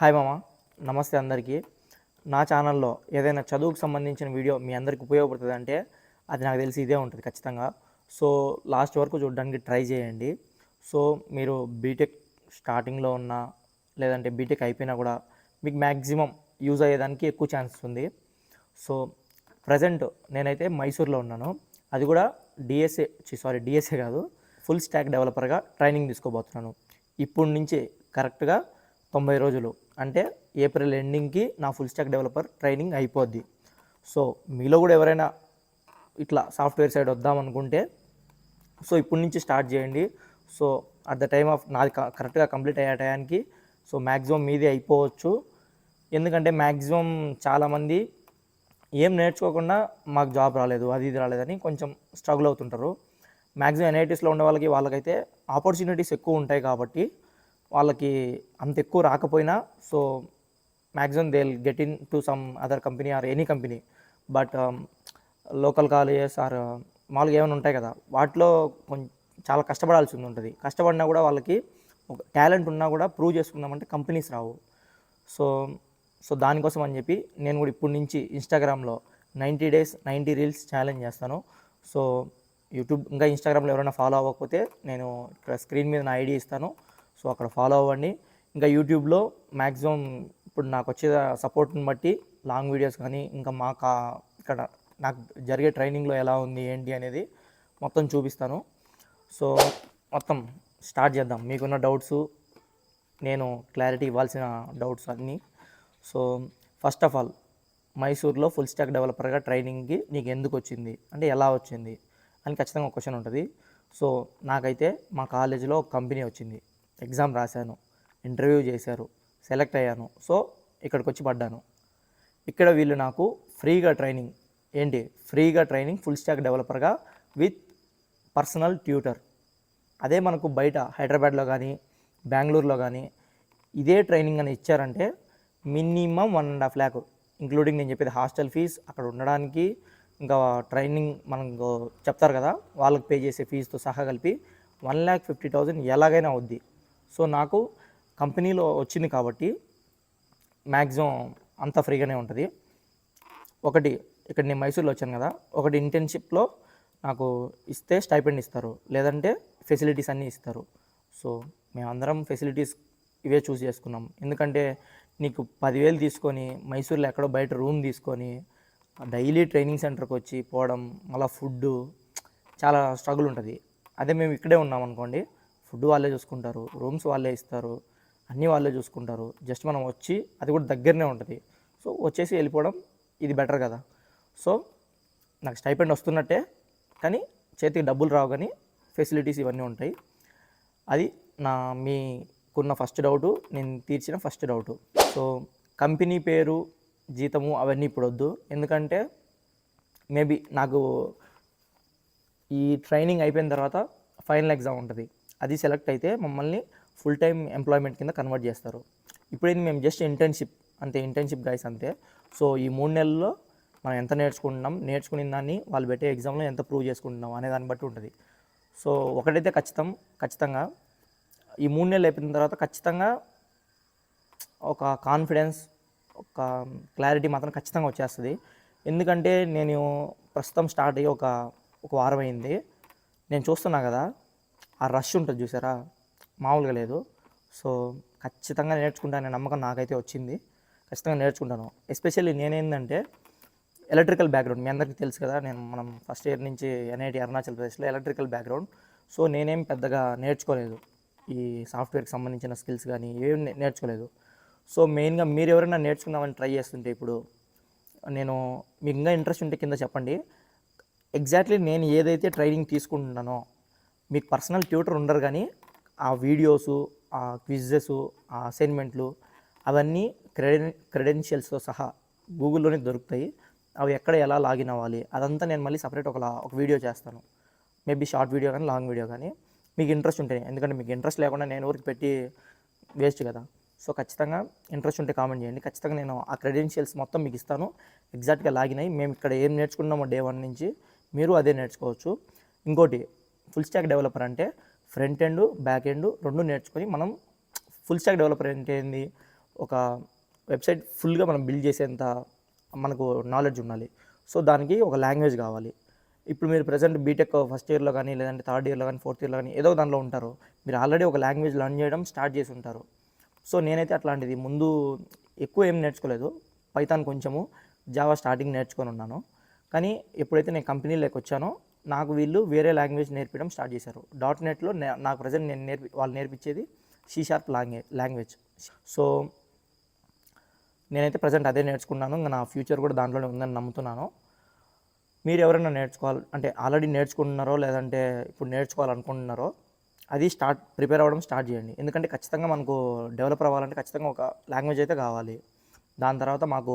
Hi మామ నమస్తే అందరికీ. నా ఛానల్లో ఏదైనా చదువుకు సంబంధించిన వీడియో మీ అందరికి ఉపయోగపడుతుంది అంటే అది నాకు తెలిసి ఇదే ఉంటుంది ఖచ్చితంగా. సో లాస్ట్ వరకు చూడడానికి ట్రై చేయండి. సో మీరు బీటెక్ స్టార్టింగ్లో ఉన్న లేదంటే బీటెక్ అయిపోయినా కూడా మీకు మ్యాక్సిమం యూజ్ అయ్యేదానికి ఎక్కువ ఛాన్సెస్ ఉంది. సో ప్రజెంట్ నేనైతే మైసూర్లో ఉన్నాను. అది కూడా డిఎస్ఏ సారీ డిఎస్ఏ కాదు ఫుల్ స్టాక్ డెవలపర్గా ట్రైనింగ్ తీసుకోబోతున్నాను. ఇప్పుడు నుంచి కరెక్ట్గా తొంభై రోజులు. అంటే ఏప్రిల్ ఎండింగ్కి నా ఫుల్ స్టాక్ డెవలపర్ ట్రైనింగ్ అయిపోద్ది. సో మీలో కూడా ఎవరైనా ఇట్లా సాఫ్ట్వేర్ సైడ్ వద్దామనుకుంటే సో ఇప్పటి నుంచి స్టార్ట్ చేయండి. So at the time of నాది క- కరెక్ట్గా కంప్లీట్ అయ్యే టయానికి సో మ్యాక్సిమం మీది అయిపోవచ్చు. ఎందుకంటే మ్యాక్సిమం చాలామంది ఏం నేర్చుకోకుండా మాకు జాబ్ రాలేదు అది ఇది రాలేదని కొంచెం స్ట్రగుల్ అవుతుంటారు. మ్యాక్సిమం ఎన్ఐటీస్లో ఉండే వాళ్ళకి వాళ్ళకైతే ఆపర్చునిటీస్ ఎక్కువ ఉంటాయి కాబట్టి వాళ్ళకి అంత ఎక్కువ రాకపోయినా so maximum they get into some other company or any company but local colleges or మామూలుగా ఏమైనా ఉంటాయి కదా వాటిలో కొంచెం చాలా కష్టపడాల్సి ఉంటుంది కష్టపడినా కూడా వాళ్ళకి ఒక టాలెంట్ ఉన్నా కూడా ప్రూవ్ చేసుకుందామంటే కంపెనీస్ రావు. సో సో దానికోసం అని చెప్పి నేను కూడా ఇప్పటి నుంచి ఇన్స్టాగ్రామ్లో ninety days ninety reels challenge చేస్తాను. సో యూట్యూబ్ ఇంకా ఇన్స్టాగ్రామ్లో ఎవరైనా ఫాలో అవ్వకపోతే నేను ఇక్కడ స్క్రీన్ మీద నా ఐడి ఇస్తాను. సో అక్కడ ఫాలో అవ్వండి. ఇంకా యూట్యూబ్లో మ్యాక్సిమం ఇప్పుడు నాకు వచ్చే సపోర్ట్ని బట్టి లాంగ్ వీడియోస్ కానీ ఇంకా మా కా ఇక్కడ నాకు జరిగే ట్రైనింగ్లో ఎలా ఉంది ఏంటి అనేది మొత్తం చూపిస్తాను. సో మొత్తం స్టార్ట్ చేద్దాం. మీకున్న డౌట్స్ నేను క్లారిటీ ఇవ్వాల్సిన డౌట్స్ అన్నీ. సో ఫస్ట్ ఆఫ్ ఆల్ మైసూర్లో ఫుల్ స్టాక్ డెవలపర్గా ట్రైనింగ్కి నీకు ఎందుకు వచ్చింది? అంటే ఎలా వచ్చింది? అని ఖచ్చితంగా క్వశ్చన్ ఉంటుంది. సో నాకైతే మా కాలేజీలో ఒక కంపెనీ వచ్చింది. ఎగ్జామ్ రాశాను ఇంటర్వ్యూ చేశారు సెలెక్ట్ అయ్యాను. సో ఇక్కడికి వచ్చి పడ్డాను. ఇక్కడ వీళ్ళు నాకు ఫ్రీగా ట్రైనింగ్ ఏంటి? ఫ్రీగా ట్రైనింగ్ ఫుల్ స్టాక్ డెవలపర్గా విత్ పర్సనల్ ట్యూటర్. అదే మనకు బయట హైదరాబాద్లో కానీ బెంగళూరులో కానీ ఇదే ట్రైనింగ్ అని ఇచ్చారంటే minimum one and half lakh including నేను చెప్పేది హాస్టల్ ఫీజ్ అక్కడ ఉండడానికి ఇంకా ట్రైనింగ్ మనకు చెప్తారు కదా వాళ్ళకి పే చేసే ఫీజుతో సహా కలిపి వన్ ల్యాక్ ఫిఫ్టీ థౌజండ్ ఎలాగైనా అవుద్ది. సో నాకు కంపెనీలో వచ్చింది కాబట్టి మ్యాక్సిమం అంత ఫ్రీగానే ఉంటుంది. ఒకటి ఇక్కడ నేను మైసూర్లో వచ్చాను కదా ఒకటి ఇంటర్న్షిప్లో నాకు ఇస్తే స్టైపెండ్ ఇస్తారు లేదంటే ఫెసిలిటీస్ అన్నీ ఇస్తారు. సో మేమందరం ఫెసిలిటీస్ ఇవే చూస్ చేసుకున్నాం. ఎందుకంటే నీకు పదివేలు తీసుకొని మైసూర్లో ఎక్కడో బయట రూమ్ తీసుకొని డైలీ ట్రైనింగ్ సెంటర్కి వచ్చి పోవడం మళ్ళీ ఫుడ్ చాలా స్ట్రగుల్ ఉంటుంది. అదే మేము ఇక్కడే ఉన్నాం అనుకోండి ఫుడ్ వాళ్ళే చూసుకుంటారు రూమ్స్ వాళ్ళే ఇస్తారు అన్నీ వాళ్ళే చూసుకుంటారు. జస్ట్ మనం వచ్చి అది కూడా దగ్గరనే ఉంటుంది. సో వచ్చేసి వెళ్ళిపోవడం ఇది బెటర్ కదా. సో నాకు స్టైపెండ్ వస్తున్నట్టే కానీ చేతికి డబ్బులు రావు కానీ ఫెసిలిటీస్ ఇవన్నీ ఉంటాయి. అది నా మీకున్న ఫస్ట్ డౌటు నేను తీర్చిన ఫస్ట్ డౌటు. సో కంపెనీ పేరు జీతము అవన్నీ ఇప్పుడు వద్దు. ఎందుకంటే మేబీ నాకు ఈ ట్రైనింగ్ అయిపోయిన తర్వాత ఫైనల్ ఎగ్జామ్ ఉంటుంది. అది సెలెక్ట్ అయితే మమ్మల్ని ఫుల్ టైం ఎంప్లాయ్మెంట్ కింద కన్వర్ట్ చేస్తారు. ఇప్పుడైతే మేము జస్ట్ ఇంటర్న్షిప్ అంతే ఇంటర్న్షిప్ గైస్ అంతే. సో ఈ మూడు నెలల్లో మనం ఎంత నేర్చుకుంటున్నాం నేర్చుకున్న దాన్ని వాళ్ళు పెట్టే ఎగ్జామ్లో ఎంత ప్రూవ్ చేసుకుంటున్నాం అనే దాన్ని బట్టి ఉంటుంది. సో ఒకటైతే ఖచ్చితం ఖచ్చితంగా ఈ మూడు నెలలు అయిపోయిన తర్వాత ఖచ్చితంగా ఒక కాన్ఫిడెన్స్ ఒక క్లారిటీ మాత్రం ఖచ్చితంగా వచ్చేస్తుంది. ఎందుకంటే నేను ప్రస్తుతం స్టార్ట్ అయ్యి ఒక ఒక వారం అయింది. నేను చూస్తున్నా కదా ఆ రష్ ఉంటుంది చూసారా? మామూలుగా లేదు. సో ఖచ్చితంగా నేర్చుకుంటానే నమ్మకం నాకైతే వచ్చింది. ఖచ్చితంగా నేర్చుకుంటాను. ఎస్పెషల్లీ నేనేందంటే ఎలక్ట్రికల్ బ్యాక్గ్రౌండ్ మీ అందరికీ తెలుసు కదా నేను మనం ఫస్ట్ ఇయర్ నుంచి ఎన్ఐటి అరుణాచల్ ప్రదేశ్లో ఎలక్ట్రికల్ బ్యాక్గ్రౌండ్ సో నేనేం పెద్దగా నేర్చుకోలేదు. ఈ సాఫ్ట్వేర్కి సంబంధించిన స్కిల్స్ కానీ ఏం నే- నేర్చుకోలేదు. సో మెయిన్గా మీరు ఎవరైనా నేర్చుకుందామని ట్రై చేస్తుంటే ఇప్పుడు నేను మీకు ఇంకా ఇంట్రెస్ట్ ఉంటే కింద చెప్పండి. ఎగ్జాక్ట్లీ నేను ఏదైతే ట్రైనింగ్ తీసుకుంటున్నానో మీకు పర్సనల్ ట్యూటర్ ఉండరు కానీ ఆ వీడియోసు ఆ క్విజెస్ ఆ అసైన్మెంట్లు అవన్నీ క్రెడెన్ క్రెడెన్షియల్స్తో సహా గూగుల్లోనే దొరుకుతాయి. అవి ఎక్కడ ఎలా లాగిన్ అవ్వాలి? అదంతా నేను మళ్ళీ సపరేట్ ఒక ఒక వీడియో చేస్తాను. మేబీ షార్ట్ వీడియో కానీ లాంగ్ వీడియో కానీ. మీకు ఇంట్రెస్ట్ ఉంటే ఎందుకంటే మీకు ఇంట్రెస్ట్ లేకుండా నేను ఊరికి పెట్టి వేస్ట్ కదా. సో ఖచ్చితంగా ఇంట్రెస్ట్ ఉంటే కామెంట్ చేయండి. ఖచ్చితంగా నేను ఆ క్రెడెన్షియల్స్ మొత్తం మీకు ఇస్తాను. ఎగ్జాక్ట్గా లాగిన్ అయ్యి మేము ఇక్కడ ఏం నేర్చుకున్నామో డే వన్ నుంచి మీరు అదే నేర్చుకోవచ్చు. ఇంకోటి ఫుల్ స్టాక్ డెవలపర్ అంటే ఫ్రంట్ ఎండ్ బ్యాక్ ఎండ్ రెండు నేర్చుకొని మనం ఫుల్ స్టాక్ డెవలపర్ అంటే ఏంది ఒక వెబ్సైట్ ఫుల్గా మనం బిల్డ్ చేసేంత మనకు నాలెడ్జ్ ఉండాలి. సో దానికి ఒక లాంగ్వేజ్ కావాలి. ఇప్పుడు మీరు ప్రజెంట్ బీటెక్ ఫస్ట్ ఇయర్లో కానీ లేదంటే థర్డ్ ఇయర్లో కానీ ఫోర్త్ ఇయర్లో కానీ ఏదో దానిలో ఉంటారు. మీరు ఆల్రెడీ ఒక లాంగ్వేజ్ లర్న్ చేయడం స్టార్ట్ చేసి ఉంటారు. సో నేనైతే అట్లాంటిది. ముందు ఎక్కువ ఏం నేర్చుకోలేదు. పైథాన్ కొంచెము జావా స్టార్టింగ్ నేర్చుకొని ఉన్నాను. కానీ ఎప్పుడైతే నేను కంపెనీలోకి వచ్చానో నాకు వీళ్ళు వేరే లాంగ్వేజ్ నేర్పించడం స్టార్ట్ చేశారు. డాట్ నెట్లో నాకు ప్రజెంట్ నేను నేర్పి వాళ్ళు నేర్పించేది C sharp language language so నేనైతే ప్రజెంట్ అదే నేర్చుకున్నాను. ఇంకా నా ఫ్యూచర్ కూడా దాంట్లోనే ఉందని నమ్ముతున్నాను. మీరు ఎవరైనా నేర్చుకోవాలి అంటే ఆల్రెడీ నేర్చుకుంటున్నారో లేదంటే ఇప్పుడు నేర్చుకోవాలనుకుంటున్నారో అది స్టార్ట్ ప్రిపేర్ అవ్వడం స్టార్ట్ చేయండి. ఎందుకంటే ఖచ్చితంగా మనకు డెవలప్ అవ్వాలంటే ఖచ్చితంగా ఒక లాంగ్వేజ్ అయితే కావాలి. దాని తర్వాత మాకు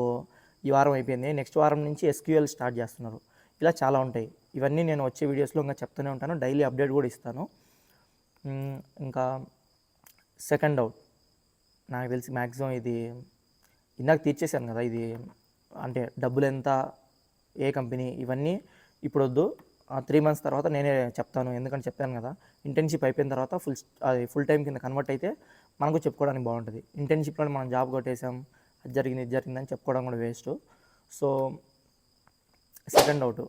ఈ వారం అయిపోయింది. నెక్స్ట్ వారం నుంచి ఎస్క్యూఎల్ స్టార్ట్ చేస్తున్నారు. ఇలా చాలా ఉంటాయి. ఇవన్నీ నేను వచ్చే వీడియోస్లో ఇంకా చెప్తూనే ఉంటాను. డైలీ అప్డేట్ కూడా ఇస్తాను. ఇంకా సెకండ్ డౌట్ నాకు తెలిసి మ్యాక్సిమం ఇది ఇందాక తీర్చేశాను కదా ఇది అంటే డబ్బులు ఎంత ఏ కంపెనీ ఇవన్నీ ఇప్పుడు వద్దు త్రీ మంత్స్ తర్వాత నేనే చెప్తాను. ఎందుకంటే చెప్పాను కదా ఇంటర్న్షిప్ అయిపోయిన తర్వాత ఫుల్ అది ఫుల్ టైం కింద కన్వర్ట్ అయితే మనకు చెప్పుకోవడానికి బాగుంటుంది. ఇంటర్న్షిప్లో మనం జాబ్ కొట్టేసాం అది జరిగింది ఇది జరిగిందని చెప్పుకోవడం కూడా వేస్ట్. సో సెకండ్ డౌట్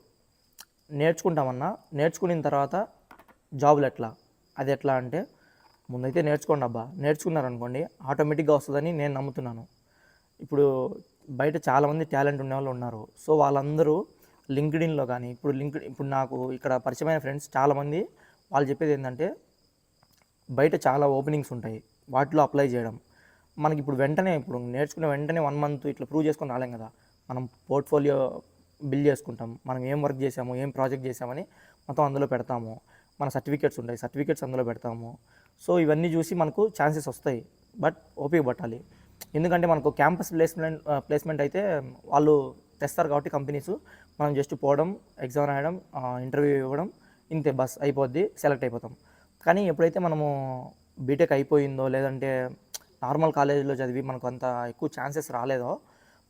నేర్చుకుంటామన్నా నేర్చుకున్న తర్వాత జాబులు ఎట్లా? అది ఎట్లా అంటే ముందైతే నేర్చుకోండి అబ్బా. నేర్చుకున్నారనుకోండి ఆటోమేటిక్గా వస్తుందని నేను నమ్ముతున్నాను. ఇప్పుడు బయట చాలామంది టాలెంట్ ఉన్న వాళ్ళు ఉన్నారు. సో వాళ్ళందరూ లింక్డ్ఇన్లో కానీ ఇప్పుడు లింక్డ్ ఇప్పుడు నాకు ఇక్కడ పరిచయమైన ఫ్రెండ్స్ చాలామంది వాళ్ళు చెప్పేది ఏంటంటే బయట చాలా ఓపెనింగ్స్ ఉంటాయి. వాటిలో అప్లై చేయడం. మనకి ఇప్పుడు వెంటనే ఇప్పుడు నేర్చుకున్న వెంటనే వన్ మంత్ ఇట్లా ప్రూవ్ చేసుకొని రాలేం కదా. మనం పోర్ట్ఫోలియో బిల్ చేసుకుంటాం. మనం ఏం వర్క్ చేసాము ఏం ప్రాజెక్ట్ చేసామని మొత్తం అందులో పెడతాము. మన సర్టిఫికేట్స్ ఉంటాయి సర్టిఫికేట్స్ అందులో పెడతాము. సో ఇవన్నీ చూసి మనకు ఛాన్సెస్ వస్తాయి. బట్ ఓపిక పట్టాలి ఎందుకంటే మనకు క్యాంపస్ ప్లేస్మెంట్ ప్లేస్మెంట్ అయితే వాళ్ళు తెస్తారు కాబట్టి కంపెనీస్ మనం జస్ట్ పోవడం ఎగ్జామ్ రాయడం ఇంటర్వ్యూ ఇవ్వడం ఇంతే బస్ అయిపోద్ది సెలెక్ట్ అయిపోతాం. కానీ ఎప్పుడైతే మనము బీటెక్ అయిపోయిందో లేదంటే నార్మల్ కాలేజీలో చదివి మనకు అంత ఎక్కువ ఛాన్సెస్ రాలేదో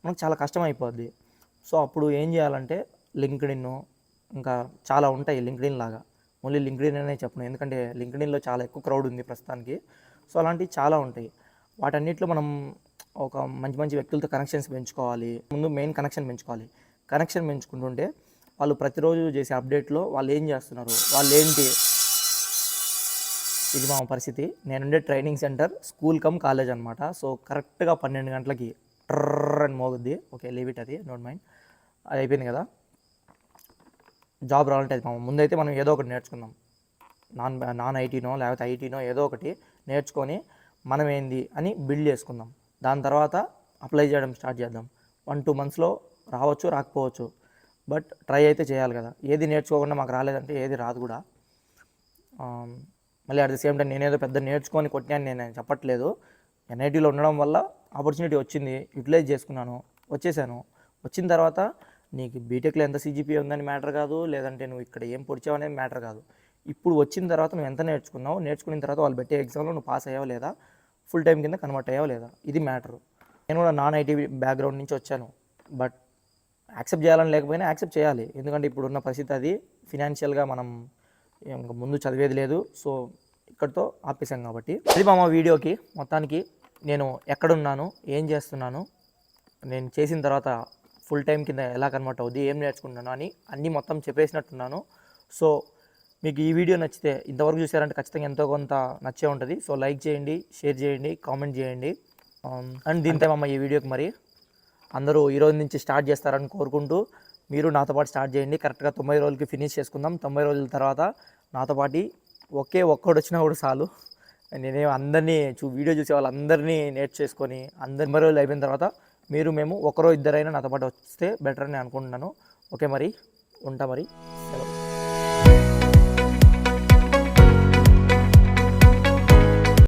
మనకు చాలా కష్టం అయిపోద్ది. సో అప్పుడు ఏం చేయాలంటే లింక్డ్ఇన్ ఇంకా చాలా ఉంటాయి లింక్డ్ఇన్ లాగా. ఓన్లీ లింక్డ్ఇన్ అనే చెప్పను. ఎందుకంటే లింక్డ్ఇన్లో చాలా ఎక్కువ క్రౌడ్ ఉంది ప్రస్తుతానికి. సో అలాంటివి చాలా ఉంటాయి. వాటన్నిటిలో మనం ఒక మంచి మంచి వ్యక్తులతో కనెక్షన్స్ పెంచుకోవాలి. ముందు మెయిన్ కనెక్షన్ పెంచుకోవాలి. కనెక్షన్ పెంచుకుంటుంటే వాళ్ళు ప్రతిరోజు చేసే అప్డేట్లో వాళ్ళు ఏం చేస్తున్నారు? వాళ్ళు ఏంటి ఇది మా పరిస్థితి. నేనుండే training center school cum college అనమాట సో కరెక్ట్గా పన్నెండు గంటలకి ట్రర్ అని మోగుద్ది. ఓకే లీవ్ ఇట్ అది. Don't mind. అది అయిపోయింది కదా. జాబ్ రావాలంటే అది ముందైతే మనం ఏదో ఒకటి నేర్చుకుందాం. నాన్ నాన్ ఐటీనో లేకపోతే ఐటీనో ఏదో ఒకటి నేర్చుకొని మనం ఏంది అని బిల్డ్ చేసుకుందాం. దాని తర్వాత అప్లై చేయడం స్టార్ట్ చేద్దాం. వన్ టూ మంత్స్లో రావచ్చు రాకపోవచ్చు. బట్ ట్రై అయితే చేయాలి కదా. ఏది నేర్చుకోకుండా మాకు రాలేదంటే ఏది రాదు కూడా. మళ్ళీ అట్ ద సేమ్ టైం నేనేదో పెద్ద నేర్చుకొని కొట్టినాను నేను చెప్పట్లేదు. ఎన్ఐటీలో ఉండడం వల్ల ఆపర్చునిటీ వచ్చింది యూటిలైజ్ చేసుకున్నాను వచ్చేసాను. వచ్చిన తర్వాత నీకు బీటెక్లో ఎంత సీజీపీ ఉందని మ్యాటర్ కాదు లేదంటే నువ్వు ఇక్కడ ఏం పొడిచావు అనేది మ్యాటర్ కాదు. ఇప్పుడు వచ్చిన తర్వాత నువ్వు ఎంత నేర్చుకున్నావు నేర్చుకున్న తర్వాత వాళ్ళు పెట్టే ఎగ్జామ్లో నువ్వు పాస్ అయ్యావా లేదా ఫుల్ టైం కింద కన్వర్ట్ అయ్యావా లేదా ఇది మ్యాటర్. నేను కూడా నాన్ ఐటీ బ్యాక్గ్రౌండ్ నుంచి వచ్చాను బట్ యాక్సెప్ట్ చేయాలని లేకపోయినా యాక్సెప్ట్ చేయాలి. ఎందుకంటే ఇప్పుడున్న పరిస్థితి అది ఫినాన్షియల్గా మనం ఇంకా ముందు చదివేది లేదు సో ఇక్కడితో ఆపేసాం కాబట్టి. అది మా వీడియోకి మొత్తానికి నేను ఎక్కడున్నాను ఏం చేస్తున్నాను నేను చేసిన తర్వాత ఫుల్ టైం కింద ఎలా కన్వర్ట్ అవుద్ది ఏం నేర్చుకుంటున్నాను అని అన్నీ మొత్తం చెప్పేసినట్టున్నాను. సో మీకు ఈ వీడియో నచ్చితే ఇంతవరకు చూసారంటే ఖచ్చితంగా ఎంతో కొంత నచ్చే ఉంటుంది. సో లైక్ చేయండి షేర్ చేయండి కామెంట్ చేయండి. అండ్ దీంతో అమ్మ ఈ వీడియోకి మరి అందరూ ఈ రోజు నుంచి స్టార్ట్ చేస్తారని కోరుకుంటూ మీరు నాతో పాటు స్టార్ట్ చేయండి. కరెక్ట్గా తొంభై రోజులకి ఫినిష్ చేసుకుందాం. తొంభై రోజుల తర్వాత నాతో పాటు ఒకే ఒక్కడు వచ్చినా కూడా చాలు. నేనే అందరినీ చూ వీడియో చూసే వాళ్ళందరినీ నేర్చేసుకొని అందరి తొంభై రోజులు అయిపోయిన తర్వాత మీరు మేము ఒకరో ఇద్దరైనా నాతో పాటు వస్తే బెటర్ అని అనుకుంటున్నాను. ఓకే మరి ఉంటా మరి.